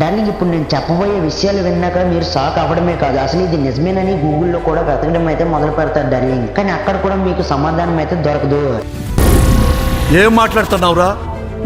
Darling ఇప్పుడు నేను చెప్పబోయే విషయాలు విన్నాక మీరు షాక్ అవ్వడమే కాదు. అసలు ఇది నిజమేనని గూగుల్లో కూడా వెతకడం అయితే మొదలు పెడతారు డార్లింగ్. కానీ అక్కడ కూడా మీకు సమాధానం అయితే దొరకదు. ఏం మాట్లాడుతున్నావురా?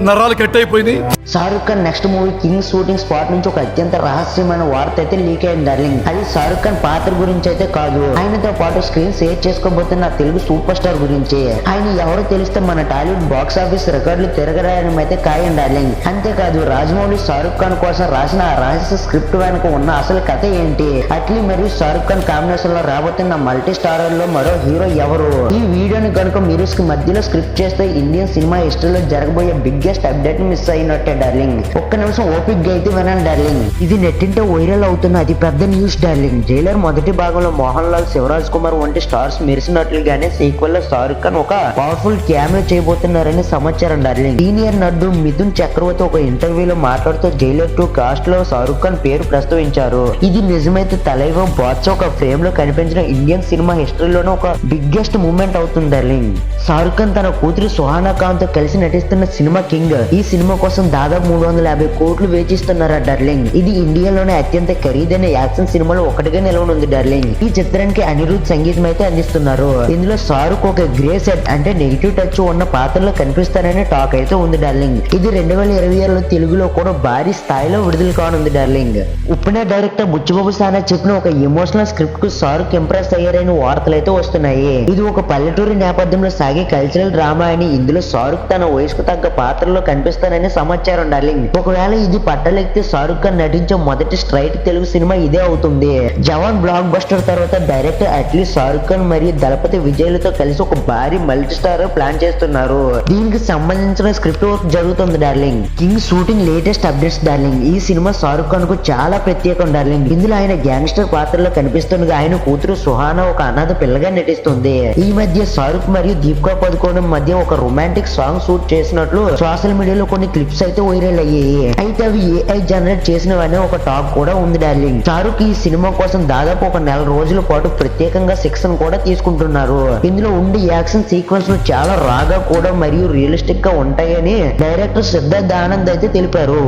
నరాలు కట్ అయిపోయినాయి. Shahrukh Khan next movie king shooting spot నుంచి ఒక అత్యంత రహస్యమైన వార్త అయితే లీక్ అయింది డార్లింగ్ అది షారుఖ్ ఖాన్ పాత్ర గురించి అయితే కాదు. ఆయనతో పాటు స్క్రీన్ షేర్ చేసుకోబోతున్న తెలుగు సూపర్ స్టార్ గురించి. ఆయన ఎవరో తెలిస్తే మన టాలీవుడ్ బాక్స్ ఆఫీస్ రికార్డులు తిరగరాయడం అయితే ఖాయం డార్లింగ్ అంతేకాదు రాజమౌళి షారుఖ్ ఖాన్ కోసం రాసిన ఆ రహస్య స్క్రిప్ట్ వెనుక ఉన్న అసలు కథ ఏంటి? అట్లీ మరియు షారుఖ్ ఖాన్ కాంబినేషన్లో రాబోతున్న మల్టీ స్టారర్లో మరో హీరో ఎవరు? ఈ వీడియోని కనుక మీరు మధ్యలో స్క్రిప్ట్ చేస్తే ఇండియన్ సినిమా హిస్టరీలో జరగబోయే బిగ్గెస్ట్ అప్డేట్ మిస్ అయినట్టే డార్లింగ్ ఒక్క నిమిషం ఓపిక్గా అయితే వినండి డార్లింగ్ ఇది నెట్టింటే వైరల్ అవుతున్న అతి పెద్ద న్యూస్ డార్లింగ్ జైలర్ మొదటి భాగంలో మోహన్ లాల్ శివరాజ్ కుమార్ వంటి స్టార్స్ మెరిసినట్లుగానే సీక్వెల్లో షారుఖ్ ఖాన్ ఒక పవర్ఫుల్ క్యామియో చేయబోతున్నారని సమాచారం డార్లింగ్ సీనియర్ నటుడు మిథున్ చక్రవర్తి ఒక ఇంటర్వ్యూలో మాట్లాడుతూ జైలర్ టూ కాస్ట్లో షారుఖ్ ఖాన్ పేరు ప్రస్తావించారు. ఇది నిజమైతే తలైవ బాద్షా ఒక ఫ్రేమ్లో కనిపించిన ఇండియన్ సినిమా హిస్టరీలోనే ఒక బిగ్గెస్ట్ మూమెంట్ అవుతుంది డార్లింగ్ షారుఖ్ ఖాన్ తన కూతురు సుహానా ఖాన్తో కలిసి నటిస్తున్న సినిమాకి కింగ్. ఈ సినిమా కోసం దాదాపు మూడు వందల యాభై కోట్లు వేచిస్తున్నారా డర్లింగ్. ఇది ఇండియాలోనే అత్యంత ఖరీదైన యాక్షన్ సినిమాలో ఒకటిగా నిలవనుంది డర్లింగ్. ఈ చిత్రానికి అనిరుద్ సంగీతం అయితే అందిస్తున్నారు. ఇందులో షారుఖ్ ఒక గ్రే సెట్ అంటే నెగిటివ్ టచ్ ఉన్న పాత్రలో కనిపిస్తారనే టాక్ అయితే ఉంది డార్లింగ్. ఇది రెండు వేల ఇరవై ఏడులో తెలుగులో కూడా భారీ స్థాయిలో విడుదల కానుంది డార్లింగ్. ఉప్పునే డైరెక్టర్ బుచ్చిబాబు సానా చెప్పిన ఒక ఎమోషనల్ స్క్రిప్ట్కు షారుఖ్ ఇంప్రెస్ అయ్యారని వార్తలు అయితే వస్తున్నాయి. ఇది ఒక పల్లెటూరి నేపథ్యంలో సాగే కల్చరల్ డ్రామా అని ఇందులో షారుఖ్ తన వయసుకు తగ్గ పాత్ర పాత్రలో కనిపిస్తానని సమాచారం డార్లింగ్ ఒకవేళ ఇది పట్టలెక్కితే షారుఖ్ ఖాన్ నటించే మొదటి స్ట్రైట్ తెలుగు సినిమా ఇదే అవుతుంది. జవాన్ బ్లాక్ బస్టర్ తర్వాత డైరెక్టర్ అట్లీస్ట్ షారుఖ్ ఖాన్ మరియు దళపతి విజయ్లతో కలిసి ఒక భారీ మల్టీ స్టార్ ప్లాన్ చేస్తున్నారు. దీనికి సంబంధించిన స్క్రిప్ట్ వర్క్ జరుగుతుంది darling king shooting latest updates darling ఈ సినిమా షారుఖ్ ఖాన్కు చాలా ప్రత్యేకం డార్లింగ్ ఇందులో ఆయన గ్యాంగ్స్టర్ పాత్రలో కనిపిస్తుండగా ఆయన కూతురు సుహానా ఒక అనాథ పిల్లగా నటిస్తుంది. ఈ మధ్య షారుఖ్ మరియు దీపికా పదుకోవడం మధ్య ఒక రొమాంటిక్ సాంగ్ షూట్ చేసినట్లు సోషల్ మీడియాలో కొన్ని క్లిప్స్ అయితే వైరల్ అయ్యాయి. అయితే అవి ఏఐ జనరేట్ చేసినవనే ఒక టాక్ కూడా ఉంది డార్లింగ్. షారుఖ్ ఈ సినిమా కోసం దాదాపు ఒక నెల రోజుల పాటు ప్రత్యేకంగా శిక్షణ కూడా తీసుకుంటున్నారు. ఇందులో ఉండే యాక్షన్ సీక్వెన్స్లు చాలా రాగా కూడా మరియు రియలిస్టిక్గా ఉంటాయని డైరెక్టర్ సిద్ధార్థ్ ఆనంద్ అయితే తెలిపారు.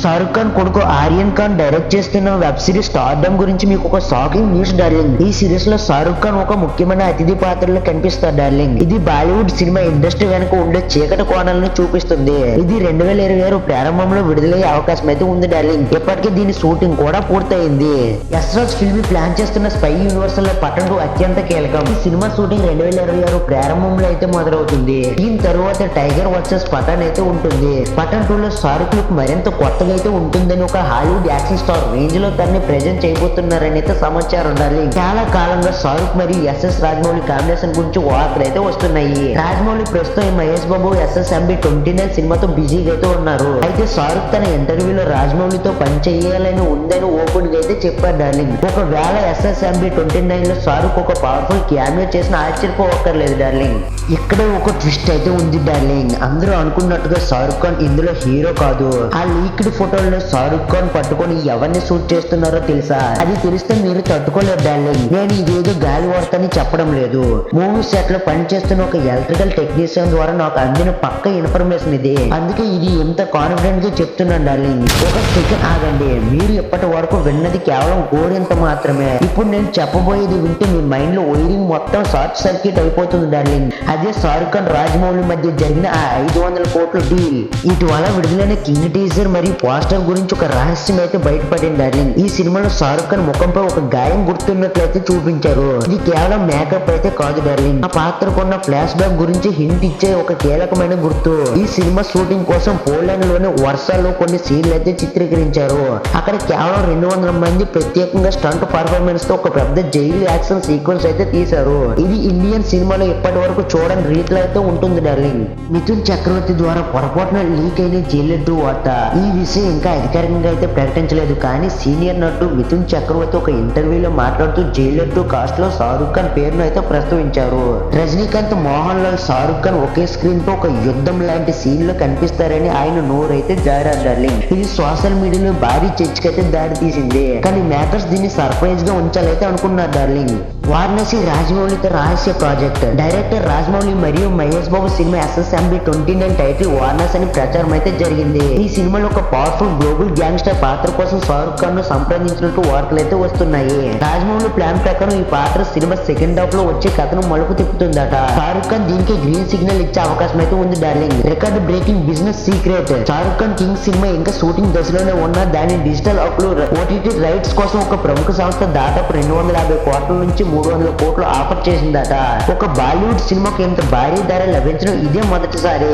షారుఖ్ ఖాన్ కొడుకు ఆర్యన్ ఖాన్ డైరెక్ట్ చేస్తున్న వెబ్ సిరీస్ స్టార్డమ్ గురించి మీకు ఒక షాకింగ్ న్యూస్ డార్లింగ్. ఈ సిరీస్లో షారుఖ్ ఖాన్ ఒక ముఖ్యమైన అతిథి పాత్రలో కనిపిస్తారు డార్లింగ్. ఇది బాలీవుడ్ సినిమా ఇండస్ట్రీ వెనుక ఉండే చీకటి కోణాలను చూపిస్తుంది. ఇది రెండు వేల ఇరవై ఆరు ప్రారంభంలో విడుదలయ్యే అవకాశం అయితే ఉంది డార్లింగ్. ఇప్పటికే దీని షూటింగ్ కూడా పూర్తయింది. యశ్రాజ్ ఫిల్మ్ ప్లాన్ చేస్తున్న స్పై యూనివర్స్లో పట్టణం అత్యంత కీలకం. ఈ సినిమా షూటింగ్ రెండు వేల ఇరవై ఆరు ప్రారంభంలో అయితే మొదలవుతుంది. దీని తరువాత టైగర్ వర్సెస్ పఠాన్ అయితే ఉంటుంది. పఠాన్ టూ లో షారుఖ్ లుక్ మరింత కొత్తగా అయితే ఉంటుందని ఒక హాలీవుడ్ యాక్షన్ స్టార్ రేంజ్లో దాన్ని ప్రెజెంట్ చేయబోతున్నారని అయితే సమాచారం ఉండాలి చాలా కాలంగా షారుఖ్ మరియు ఎస్ఎస్ రాజమౌళి కాంబినేషన్ గురించి వార్తలు అయితే వస్తున్నాయి. రాజమౌళి ప్రస్తుతం Mahesh Babu SS MB twenty nine సినిమాతో బిజీగా అయితే ఉన్నారు. అయితే షారుఖ్ తన ఇంటర్వ్యూలో రాజమౌళితో పని చేయాలని ఉందని ఓపెన్గా అయితే చెప్పారు డార్లింగ్. ఒకవేళ ఎస్ఎస్ఎంబి ట్వంటీ నైన్లో షారుఖ్ ఒక పవర్ఫుల్ క్యామియో చేసిన ఆశ్చర్యపోవక్కర్లేదు డార్లింగ్. ఇక్కడ ఒక ట్విస్ట్ అయితే ఉంది డార్లింగ్. అందరూ అనుకున్నట్టుగా షారుఖ్ ఖాన్ ఇందులో హీరో కాదు. ఆ లీక్డ్ ఫోటోలను షారుఖ్ ఖాన్ పట్టుకొని ఎవరిని షూట్ చేస్తున్నారో తెలుసా? అది తెలిస్తే మీరు తట్టుకోలేరు డార్లింగ్. నేను ఇదేదో గాలి వార్తని చెప్పడం లేదు. మూవీ సెట్లో పనిచేస్తున్న ఒక ఎలక్ట్రికల్ టెక్నీషియన్ ద్వారా నాకు అందిన పక్క ఇన్ఫర్మేషన్ ఇది. అందుకే ఇది ఎంత కాన్ఫిడెంట్గా చెప్తున్నాను డార్లింగ్. ఒక సెకండ్ ఆగండి. మీరు ఇప్పటి వరకు విన్నది కేవలం గోరింత మాత్రమే. ఇప్పుడు నేను చెప్పబోయేది వింటే మీ మైండ్లో వైరింగ్ మొత్తం షార్ట్ సర్క్యూట్ అయిపోతుంది డార్లింగ్. అదే షారుఖ్ ఖాన్ రాజమౌళి మధ్య జరిగిన ఆ ఐదు వందల కోట్ల డీల్. ఇటీవల విడుదలైన కింగ్ టీజర్ మరియు పోస్టర్ గురించి ఒక రహస్యం అయితే బయటపడింది డార్లింగ్. ఈ సినిమాలో షారుఖ్ ఖాన్ ముఖంపై ఒక గాయం గుర్తున్నట్లయితే చూపించారు. ఇది కేవలం మేకప్ అయితే కాదు డార్లింగ్. ఆ పాత్రకున్న ఫ్లాష్ బ్యాక్ గురించి హింట్ ఇచ్చే ఒక కీలకమైన గుర్తు. ఈ సినిమా సినిమా షూటింగ్ కోసం పోలాండ్లోని వర్షాల్లో కొన్ని సీన్లు అయితే చిత్రీకరించారు. అక్కడ కేవలం రెండు వందల మంది ప్రత్యేకంగా స్టంట్ పర్ఫార్మెన్స్తో ఒక పెద్ద జైలు యాక్షన్ సీక్వెన్స్ అయితే తీశారు. ఇది ఇండియన్ సినిమాలో ఇప్పటి వరకు చూడని రీతిలో అయితే ఉంటుంది డార్లింగ్. మిథున్ చక్రవర్తి ద్వారా పొరపాటున లీక్ అయిన జైలెడ్డు వార్త. ఈ విషయం ఇంకా అధికారికంగా అయితే ప్రకటించలేదు కానీ సీనియర్ నటుడు మిథున్ చక్రవర్తి ఒక ఇంటర్వ్యూలో మాట్లాడుతూ జైలెడ్డు కాస్ట్లో షారుఖ్ ఖాన్ పేరును అయితే ప్రస్తావించారు. రజనీకాంత్ మోహన్ లాల్ షారుఖ్ ఖాన్ ఒకే స్క్రీన్తో ఒక యుద్ధం లాంటి సీన్ లో కనిపిస్తారని ఆయన నోరైతే జారారు డార్లింగ్. ఇది సోషల్ మీడియాలో భారీ చర్చకైతే దారి తీసింది. కానీ మేకర్స్ దీన్ని సర్ప్రైజ్గా ఉంచాలైతే అనుకున్నారు డార్లింగ్. వారణాసి రాజమౌళితో రహస్య ప్రాజెక్ట్. డైరెక్టర్ రాజమౌళి మరియు Mahesh Babu cinema SSMB twenty nine title Varanasi అని ప్రచారం అయితే జరిగింది. ఈ సినిమాలో ఒక పవర్ఫుల్ గ్లోబల్ గ్యాంగ్స్టర్ పాత్ర కోసం షారుఖ్ ఖాన్ను సంప్రదించినట్టు వార్తలు అయితే వస్తున్నాయి. రాజమౌళి ప్లాన్ ప్రకారం ఈ పాత్ర సినిమా సెకండ్ హాఫ్లో వచ్చే కథను మలుపు తిప్పుతుందట. షారుఖ్ ఖాన్ దీనికి గ్రీన్ సిగ్నల్ ఇచ్చే అవకాశం అయితే ఉంది darling. Record breaking business secret Shahrukh Khan king cinema ఇంకా షూటింగ్ దశలోనే ఉన్న దాని డిజిటల్ అప్లోడ్ ఓటీటీ రైట్స్ కోసం ఒక ప్రముఖ సంస్థ దాదాపు రెండు వందల యాభై కోట్ల నుంచి మూడు వందల కోట్లు ఆఫర్ చేసిందట. ఒక బాలీవుడ్ సినిమాకు ఇంత భారీ ధర లభించడం ఇదే మొదటిసారి.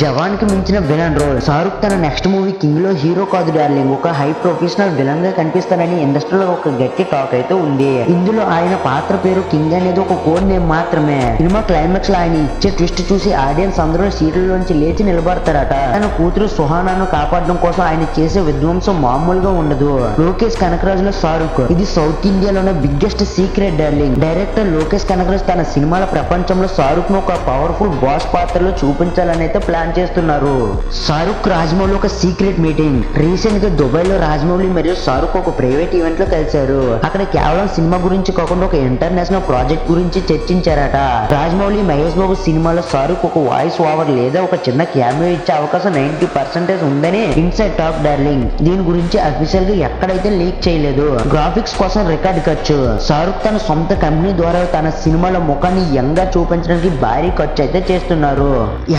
జవాన్కి మించిన విలన్ రోల్. షారుఖ్ తన నెక్స్ట్ మూవీ కింగ్లో హీరో కాదు డార్లింగ్ ఒక హై ప్రొఫెషనల్ విలన్గా కనిపిస్తానని ఇండస్ట్రీలో ఒక గట్టి టాక్ అయితే ఉంది. ఇందులో ఆయన పాత్ర పేరు కింగ్ అనేది ఒక కోడ్ నేమ్ మాత్రమే. సినిమా క్లైమాక్స్లో ఆయన ఇచ్చే ట్విస్ట్ చూసి ఆడియన్స్ అందరూ సీట్లలోంచి లేచి నిలబడతారట. తన కూతురు సుహానాను కాపాడడం కోసం ఆయన చేసే విధ్వంసం మామూలుగా ఉండదు. లోకేష్ కనకరాజుల షారుఖ్ ఇది సౌత్ ఇండియాలోనే biggest secret darling. Director Lokesh Kanagaraj తన సినిమాల ప్రపంచంలో షారుఖ్ను ఒక పవర్ఫుల్ బాస్ పాత్రలో చూపించాలని అయితే ప్లాన్ చేస్తున్నారు. షారుఖ్ రాజమౌళి ఒక సీక్రెట్ మీటింగ్. రీసెంట్గా దుబాయ్లో రాజమౌళి మరియు షారుఖ్ ఒక ప్రైవేట్ ఈవెంట్లో కలిశారు. అక్కడ కేవలం సినిమా గురించి కాకుండా ఒక ఇంటర్నేషనల్ ప్రాజెక్ట్ గురించి చర్చించారట. రాజమౌళి మహేష్ బాబు సినిమాలో షారుఖ్ ఒక వాయిస్ ఓవర్ లేదా ఒక చిన్న క్యామియో ఇచ్చే అవకాశం నైన్టీ పర్సెంటేజ్ ఉందని ఇన్సైడ్ టాక్ డార్లింగ్. దీని గురించి అఫీషియల్గా ఎక్కడైతే లీక్ చేయలేదు గ్రాఫిక్స్ కోసం రికార్డ్ ఖర్చు. షారుఖ్ తన సొంత కంపెనీ ద్వారా తన సినిమాల ముఖాన్ని యంగా చూపించడానికి భారీ ఖర్చు అయితే చేస్తున్నారు.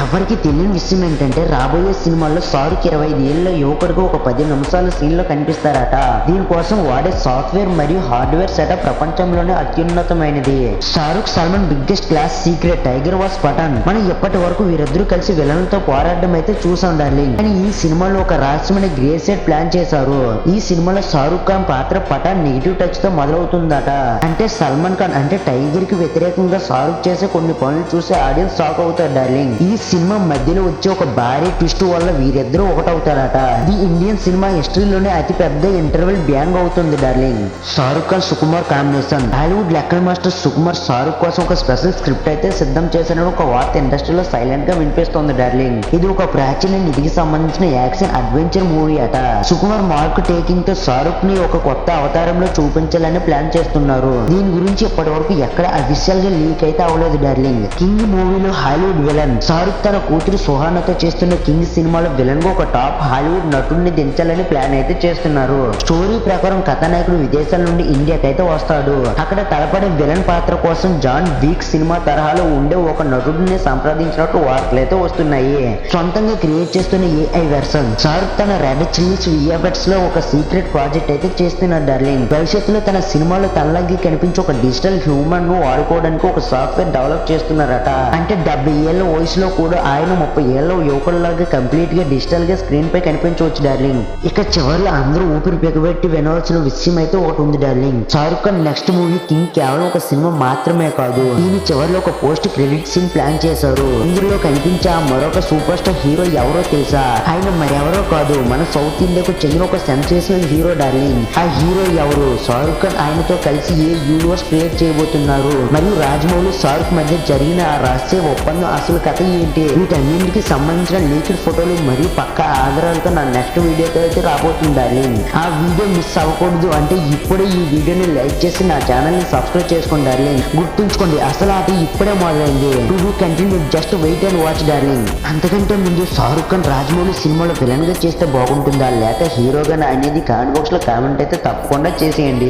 ఎవరికి తెలియని విషయం ఏంటంటే రాబోయే సినిమాల్లో షారుఖ్ ఇరవై ఐదు ఏళ్ళ యువకుడికి ఒక పది నిమిషాల సీన్లో కనిపిస్తారట. దీనికోసం వాడే సాఫ్ట్వేర్ మరియు హార్డ్వేర్ సెటప్ ప్రపంచంలోనే అత్యున్నతమైనది. Shahrukh Salman biggest class secret Tiger vs Pathaan. మనం ఇప్పటి వరకు వీరిద్దరూ కలిసి విలన్లతో పోరాటం అయితే చూసాం డార్లింగ్. కానీ ఈ సినిమాలో ఒక రహస్యమైన గ్రే సెట్ ప్లాన్ చేశారు. ఈ సినిమాలో షారుఖ్ ఖాన్ పాత్ర పటా నెగిటివ్ టచ్తో మొదలవుతుందట. అంటే సల్మాన్ ఖాన్ అంటే టైగర్కి వ్యతిరేకంగా షారుఖ్ చేసే కొన్ని పనులు చూసి ఆడియన్స్ షాక్ అవుతారు డార్లింగ్. ఈ సినిమా మధ్యలో వచ్చే ఒక భారీ ట్విస్ట్ వల్ల వీరిద్దరూ ఒకటవుతారట. ది ఇండియన్ సినిమా హిస్టరీలోనే అతి పెద్ద ఇంటర్వెల్ బ్యాంగ్ అవుతుంది darling. Shahrukh Khan Sukumar combination. Hollywood లెక్కల మాస్టర్ సుకుమార్ షారుఖ్ కోసం ఒక స్పెషల్ స్క్రిప్ట్ అయితే సిద్ధం చేశానని ఒక వార్త ఇండస్ట్రీలో సైలెంట్గా వినిపిస్తోంది డార్లింగ్. ఇది ఒక ప్రాచీన నిధికి సంబంధించిన యాక్షన్ అడ్వెంచర్ మూవీ అట. సుకుమార్ మార్క్ టేకింగ్తో షారుఖ్ని ఒక కొత్త అవతారంలో చూపించాలని ప్లాన్ చేస్తున్నారు. దీని గురించి ఇప్పటి వరకు ఎక్కడ అఫీషియల్గా లీక్ అయితే అవ్వలేదు డార్లింగ్. కింగ్ మూవీలో హాలీవుడ్ విలన్. షారుఖ్ తన కూతురు సుహానాతో చేస్తున్న కింగ్ సినిమాలో విలన్గా ఒక టాప్ హాలీవుడ్ నటుడిని దించాలని ప్లాన్ అయితే చేస్తున్నారు. స్టోరీ ప్రకారం కథానాయకుడు విదేశాల నుండి ఇండియాకి అయితే వస్తాడు. అక్కడ తలపడే విలన్ పాత్ర కోసం జాన్ వీక్ సినిమా తరహాలో ఉండే ఒక నటుడిని సంప్రదించినట్టు వార్తలు అయితే వస్తున్నాయి. సొంతంగా క్రియేట్ చేస్తున్న ఏఐ వెర్షన్ షారుఖ్ తన రెడ్ చిల్లీస్ విఎఫ్ఎక్స్లో ఒక సీక్రెట్ ప్రాజెక్ట్ అయితే చేస్తున్నాడు డార్లింగ్ భవిష్యత్తులో తన సినిమాలో తనలాగే కనిపించే ఒక డిజిటల్ హ్యూమన్ను వాడుకోవడానికి ఒక సాఫ్ట్వేర్ డెవలప్ చేస్తున్నారట. అంటే డెబ్బై ఏళ్ళ వయసులో కూడా ఆయన ముప్పై ఏళ్ళ యువకుల్లాగా కంప్లీట్గా డిజిటల్గా స్క్రీన్ పై కనిపించవచ్చు డార్లింగ్ ఇక చివరిలో అందరూ ఊపిరి బిగబెట్టి వినవలసిన విషయం అయితే ఒకటి ఉంది darling Shahrukh Khan next movie king కేవలం ఒక సినిమా మాత్రమే కాదు. దీని చివరిలో ఒక పోస్ట్ క్రెడిట్ సీన్ ప్లాన్ చేశారు. ఇందులో కనిపించే ఆ మరొక సూపర్ స్టార్ హీరో ఎవరో తెలుసా? ఆయన మరెవరో కాదు మన సౌత్ ఇండియాకు చెందిన ఒక సెన్సేషనల్ హీరో డార్లింగ్. ఆ హీరో ఎవరు? షారుఖ్ ఖాన్ ఆయనతో కలిసి ఏ యూనివర్స్ క్రియేట్ చేయబోతున్నారు? మరియు రాజమౌళి షారుఖ్ మధ్య జరిగిన ఆ రహస్య ఒప్పందం అసలు కథ ఏంటి? వీటన్నింటికి సంబంధించిన లీక్డ్ ఫోటోలు మరియు పక్క ఆధారాలతో నా నెక్స్ట్ వీడియోతో అయితే రాబోతుంది డార్లింగ్. ఆ వీడియో మిస్ అవ్వకూడదు అంటే ఇప్పుడే ఈ వీడియోని లైక్ చేసి నా ఛానల్ని సబ్స్క్రైబ్ చేసుకోండి డార్లింగ్. గుర్తుంచుకోండి అసలు ఆట ఇప్పుడే మొదలైంది. To continue just wait and watch darling. అంతకంటే ముందు షారుఖ్ ఖాన్ రాజమౌళి సినిమాలో విలన్గా చేస్తే బాగుంటుందా? లేక హీరోగా అనేది కామెంట్ బాక్స్లో కామెంట్ అయితే తప్పకుండా చేసేయండి.